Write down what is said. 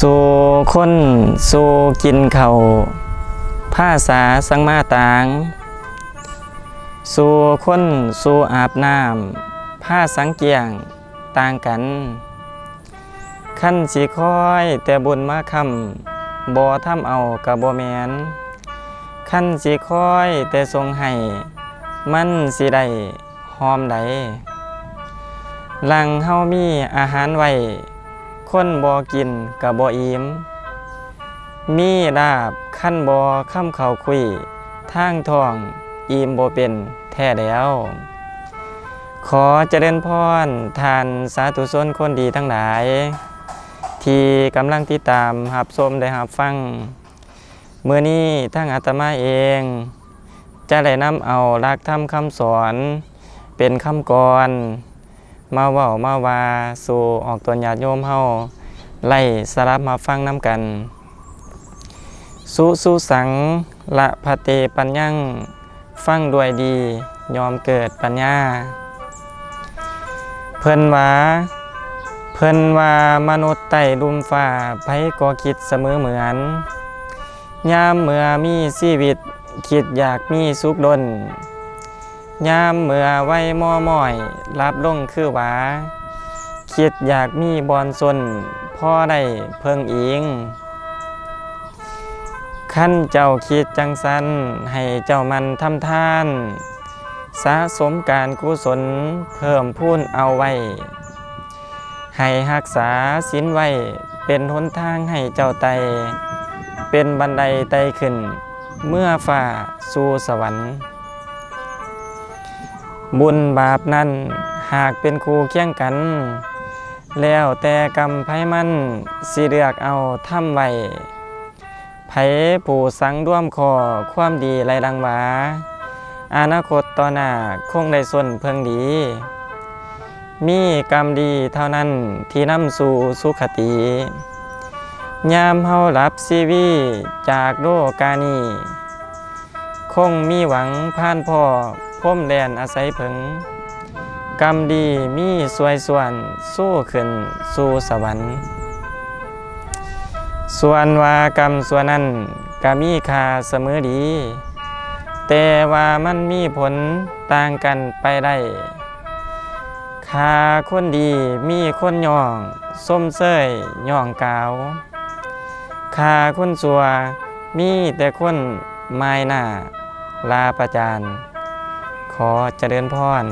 สู่คนสู่กินเขาวภาษาสังมาต่าง สู่คนสู่อาบน้ำผ้าสังเกียงต่างกัน ขั้นสิคอยแต่บุญมาคำบ่ทำเอากับบ่แมนขั้นสิคอยแต่ทรงให้มันสิได้หอมใดหลังเฮามีอาหารไว้ คนบ่กินกับบ่อิ่มมีลาบขั้นบ่ค้ำเขาคุยทางทองอิ่มบ่เป็นแท้แล้ว ขอเจริญพรทานสาธุชนคนดีทั้งหลาย ที่กำลังติดตามหับชมได้หับฟังเมื่อนี้ทั้งอาตมาเอง จะได้นำเอารักธรรมคำสอนเป็นคำกร มาเว้ามาว่าสู่ออกตนญาติโยมเฮาไล่สลับมาฟังน้ำกัน สุสุสังละพะเตปัญญังฟังด้วยดี ยอมเกิดปัญญา เพิ่นว่าเพิ่นว่ามนุษย์ไต่ลุมฟ้าไผก็คิดเสมอเหมือน ยามเมื่อมีชีวิต คิดอยากมีสุขดน ยามเมื่อไว้มอม้อยรับลงคือหวาคิดอยากมีบอนซนพ่อได้เพิ่งอิงขั้นเจ้าคิดจังสันให้เจ้ามันทำทาน สะสมการกุศลเพิ่มพูนเอาไว้ ให้รักษาศีลไว้ เป็นหนทางให้เจ้าไต เป็นบันไดไตขึ้น เมื่อฝ่าสู่สวรรค์ บุญบาปนั้นหากเป็นครูเคียงกัน แล้วแต่กรรมไพมันสิเลือกเอาทำไว้ไผผู้สังร่วมคอความดีไรดังหวาอนาคตต่อหน้าคงได้ส่วนเพิ่งดี มีกรรมดีเท่านั้นที่นำสู่สุขติ ยามเฮาหลับซีวีจากโลกานี คงมีหวังผ่านพ่อ พ่มแดนอาศัยเพิงกรรมดีมีสวยส่วนสู้ขึ้นสู่สวรรค์ ส่วนว่ากรรมส่วนนั้นก็มีค่าเสมอดี แต่ว่ามันมีผลต่างกันไปได้ค่าคนดีมีคนย่องส้มเสยย่องกาวค่าคนสัวมีแต่คนไม้หน้าลาประจาน ขอเจริญพร